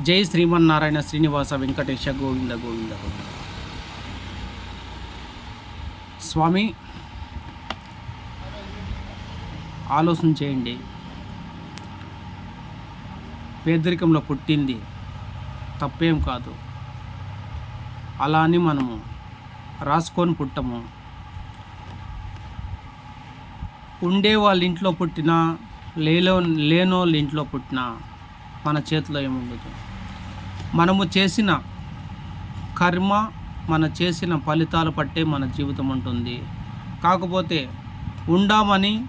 జై శ్రీమన్నారాయణ శ్రీనివాస వెంకటేశ గోవింద గోవింద గోవింద. స్వామి ఆలోచన చేయండి. పేదరికంలో పుట్టింది తప్పేం కాదు. అలా అని మనము రాసుకొని పుట్టము. ఉండే వాళ్ళ ఇంట్లో పుట్టినా లేలో లేనోళ్ళ ఇంట్లో పుట్టినా మన చేతిలో ఏముండదు. మనము చేసిన కర్మ మన చేసిన ఫలితాలు పట్టే మన జీవితం ఉంటుంది. కాకపోతే ఉండామని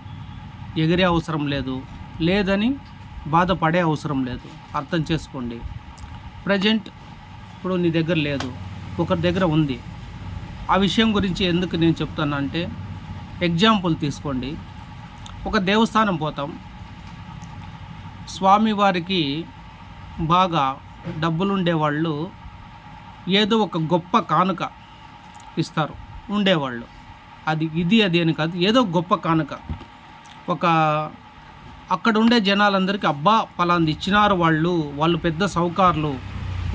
ఎగిరే అవసరం లేదు. లేదని బాధపడే అవసరం లేదు. అర్థం చేసుకోండి. ప్రజెంట్ ఇప్పుడు నీ దగ్గర లేదు. ఒకరి దగ్గర ఉంది. ఆ విషయం గురించి ఎందుకు నేను చెప్తానంటే ఎగ్జాంపుల్ తీసుకోండి. ఒక దేవస్థానం పోతాం. స్వామివారికి బాగా డబ్బులుండేవాళ్ళు ఏదో ఒక గొప్ప కానుక ఇస్తారు ఉండేవాళ్ళు. అది ఇది అది అని కాదు ఏదో గొప్ప కానుక. ఒక అక్కడ ఉండే జనాలందరికీ అబ్బా పలాంది ఇచ్చినారు వాళ్ళు వాళ్ళు పెద్ద సౌకార్లు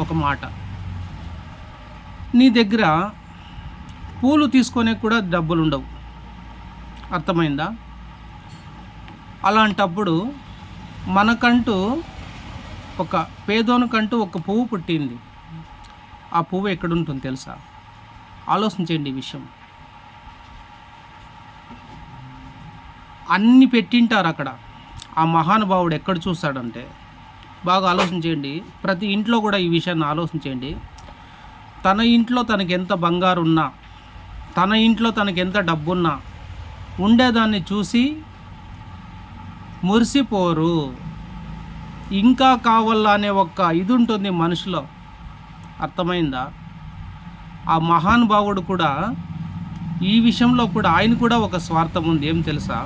ఒక మాట. నీ దగ్గర పూలు తీసుకొనే కూడా డబ్బులు ఉండవు అర్థమైందా? అలాంటప్పుడు మనకంటూ ఒక పేదోనికంటూ ఒక పువ్వు పుట్టింది. ఆ పువ్వు ఎక్కడుంటుంది తెలుసా? ఆలోచించండి ఈ విషయం. అన్ని పెట్టింటారు అక్కడ. ఆ మహానుభావుడు ఎక్కడ చూస్తాడంటే బాగా ఆలోచించేయండి ప్రతి ఇంట్లో కూడా ఈ విషయాన్ని ఆలోచించండి తన ఇంట్లో తనకి ఎంత బంగారు ఉన్నా తన ఇంట్లో తనకి ఎంత డబ్బున్నా ఉండేదాన్ని చూసి మురిసిపోరు. ఇంకా కావాలా అనే ఒక ఇది ఉంటుంది మనిషిలో. అర్థమైందా? ఆ మహానుభావుడు కూడా ఈ విషయంలో కూడా ఆయన కూడా ఒక స్వార్థం ఉంది. ఏం తెలుసా?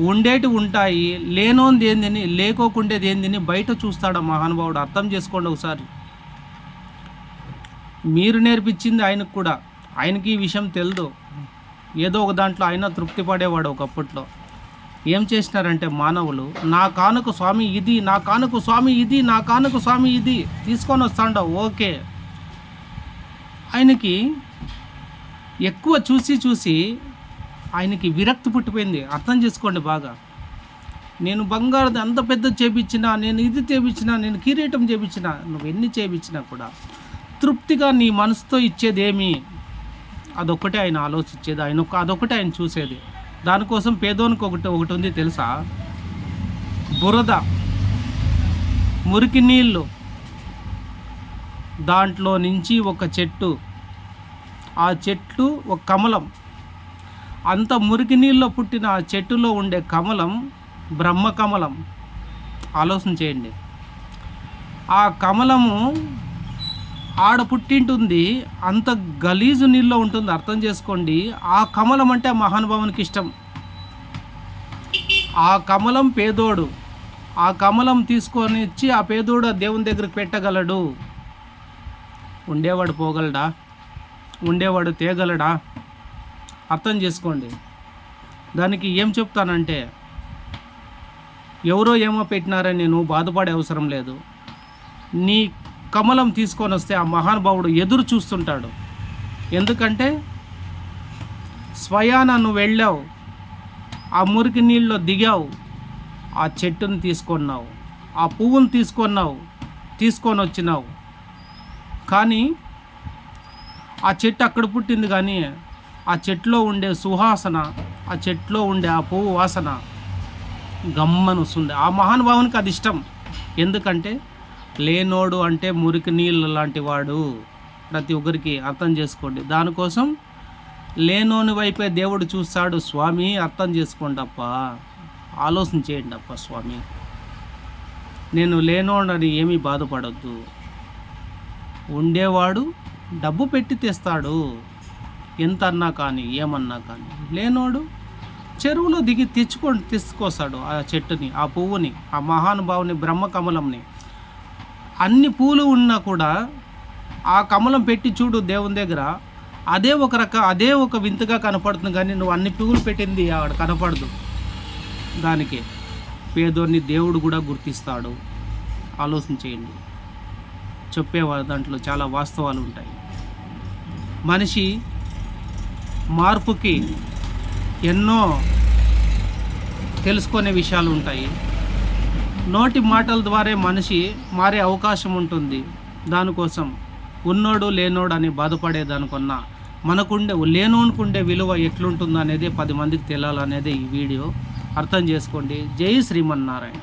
ఉండేటి ఉంటాయి లేనోంది ఏందని లేకోకుండేది ఏందని బయట చూస్తాడు ఆ మహానుభావుడు. అర్థం చేసుకోండి ఒకసారి. మీరు నేర్పించింది ఆయనకు కూడా. ఆయనకి ఈ విషయం తెలియదు ఏదో ఒక దాంట్లో ఆయన తృప్తి పడేవాడు ఒకప్పట్లో. ఏం చేసినారంటే మానవులు నా కానుక స్వామి ఇది నా కానుక స్వామి ఇది నా కానుక స్వామి ఇది తీసుకొని వస్తాండవు ఓకే. ఆయనకి ఎక్కువ చూసి చూసి ఆయనకి విరక్తి పుట్టిపోయింది. అర్థం చేసుకోండి బాగా. నేను బంగారు అంత పెద్ద చేపించినా నేను ఇది చేపించినా నేను కిరీటం చేపించినా నువ్వు ఎన్ని చేపించినా కూడా తృప్తిగా నీ మనసుతో ఇచ్చేదేమి? అదొక్కటే ఆయన ఆలోచించేది. ఆయన ఒక అదొకటే ఆయన చూసేది. దానికోసం పేదోనికి ఒకటి ఒకటి ఉంది తెలుసా? బురద మురికి నీళ్ళు. దాంట్లో నుంచి ఒక చెట్టు. ఆ చెట్లు ఒక కమలం. అంత మురికి నీళ్ళలో పుట్టిన ఆ చెట్టులో ఉండే కమలం బ్రహ్మ కమలం ఆలోచన చేయండి. ఆ కమలము ఆడ పుట్టింటుంది అంత గలీజు నీళ్ళలో ఉంటుంది అర్థం చేసుకోండి. ఆ కమలం అంటే మహానుభావునికి ఇష్టం. ఆ కమలం పేదోడు. ఆ కమలం తీసుకొని ఇచ్చి ఆ పేదోడు ఆ దేవుని దగ్గరికి పెట్టగలడు. ఉండేవాడు పోగలడా? ఉండేవాడు తేగలడా? అర్థం చేసుకోండి. దానికి ఏం చెప్తానంటే ఎవరో ఏమో పెట్టినారని నువ్వు బాధపడే అవసరం లేదు. నీ కమలం తీసుకొని వస్తే ఆ మహానుభావుడు ఎదురు చూస్తుంటాడు. ఎందుకంటే స్వయాన నువ్వు వెళ్ళావు ఆ మురికి నీళ్ళలో దిగావు ఆ చెట్టుని తీసుకున్నావు ఆ పువ్వును తీసుకున్నావు తీసుకొని వచ్చినావు. కానీ ఆ చెట్టు అక్కడ పుట్టింది కానీ ఆ చెట్టులో ఉండే సువాసన ఆ చెట్టులో ఉండే ఆ పువ్వు వాసన గమ్మని వస్తుంది. ఆ మహానుభావునికి అది ఇష్టం. ఎందుకంటే లేనోడు అంటే మురికి నీళ్ళు లాంటి వాడు. ప్రతి ఒక్కరికి అర్థం చేసుకోండి. దానికోసం లేనోని వైపే దేవుడు చూస్తాడు. స్వామి అర్థం చేసుకోండి అప్ప. ఆలోచన చేయండి అప్ప స్వామి. నేను లేనోడని ఏమీ బాధపడద్దు. ఉండేవాడు డబ్బు పెట్టి తెస్తాడు. ఎంత అన్నా కానీ ఏమన్నా కానీ. లేనోడు చెరువులో దిగి తెచ్చుకొని తీసుకొస్తాడు ఆ చెట్టుని ఆ పువ్వుని ఆ మహానుభావుని బ్రహ్మకమలంని. అన్ని పూలు ఉన్నా కూడా ఆ కమలం పెట్టి చూడు దేవుని దగ్గర అదే ఒక రక అదే ఒక వింతగా కనపడుతుంది కానీ నువ్వు అన్ని పువ్వులు పెట్టింది ఆడ కనపడదు. దానికి పేదోన్ని దేవుడు కూడా గుర్తిస్తాడు. ఆలోచన చేయండి. చెప్పే దాంట్లో చాలా వాస్తవాలు ఉంటాయి. మనిషి మార్పుకి ఎన్నో తెలుసుకునే విషయాలు ఉంటాయి. నోటి మాటల ద్వారా మనిషి మారే అవకాశం ఉంటుంది. దానికోసం ఉన్నోడు లేనోడు అని బాధపడేదానికన్నా మనకుండే లేనోనుకుండే విలువ ఎట్లుంటుందనేది పది మందికి తెలియాలనేది ఈ వీడియో. అర్థం చేసుకోండి. జై శ్రీమన్నారాయణ.